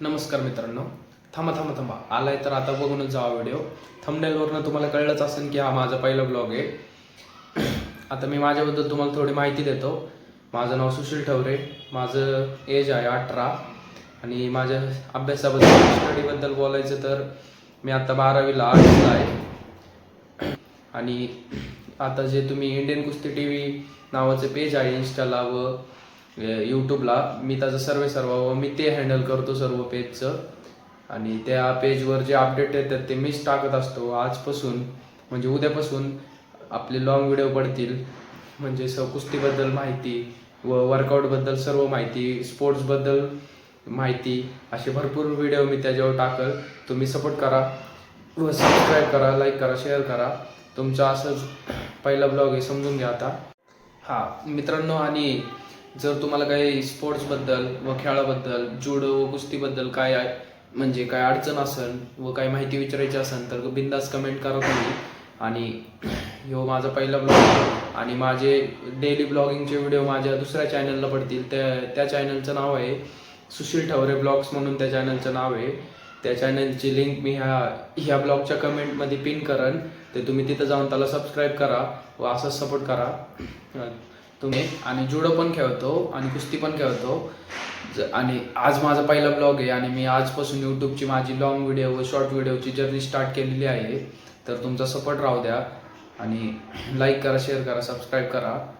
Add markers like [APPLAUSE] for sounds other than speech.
नमस्कार मित्रांनो. थांबा थांबा थांबा. आलाय तर आता बघूनच जावा व्हिडिओ. थंबनेलवरनं तुम्हाला कळलंच असेल की हा माझा पहिला ब्लॉग आहे. [CLEARS THROAT] आता मी माझ्याबद्दल तुम्हाला थोडी माहिती देतो. माझं नाव सुशील ठवरे. माझं एज आहे अठरा. आणि माझ्या अभ्यासाबद्दल स्टडीबद्दल बोलायचं तर मी आता बारावीला आठला आहे. आणि आता जे तुम्ही इंडियन कुस्ती टी व्ही नावाचं पेज आहे इन्स्टाला व यूट्यूबला मी त्याचं सर्वे सर्व व मी ते हँडल करतो सर्व पेजचं आणि त्या पेजवर जे अपडेट येतात ते मीच टाकत असतो आजपासून. म्हणजे उद्यापासून आपले लॉंग व्हिडिओ पडतील. म्हणजे स कुस्तीबद्दल माहिती व वर्कआउटबद्दल सर्व माहिती स्पोर्ट्सबद्दल माहिती असे भरपूर व्हिडिओ मी त्याच्यावर टाकल. तुम्ही सपोर्ट करा व सबस्क्राईब करा लाईक करा शेअर करा. तुमचा असंच पहिला ब्लॉग आहे समजून घ्या आता. हां मित्रांनो आणि जर तुम्हाला काही स्पोर्ट्सबद्दल व खेळाबद्दल जुडो व कुस्तीबद्दल काय आहे म्हणजे काय अडचण असेल व काय माहिती विचारायची असेल तर बिंदास कमेंट करा तुम्ही. आणि ह्यो माझा पहिला ब्लॉग आणि माझे डेली ब्लॉगिंगचे व्हिडिओ माझ्या दुसऱ्या चॅनलला पडतील. त्या त्या चॅनलचं नाव आहे सुशील ठवरे ब्लॉग्स म्हणून त्या चॅनलचं नाव आहे. त्या चॅनलची लिंक मी ह्या ह्या ब्लॉगच्या कमेंटमध्ये पिन करन. ते तुम्ही तिथं जाऊन त्याला सबस्क्राईब करा व असं सपोर्ट करा. तुम्ही. आणि जुडो पण खेळतो आणि कुस्ती पण खेळतो. ज- आणि आज माझा पहिला ब्लॉग आहे आणि मी आजपासून यूट्यूबची माझी लॉंग व्हिडिओ व शॉर्ट व्हिडिओची जर्नी स्टार्ट केलेली आहे. तर तुमचा सपोर्ट राहू द्या. आणि लाईक करा शेअर करा सबस्क्राईब करा.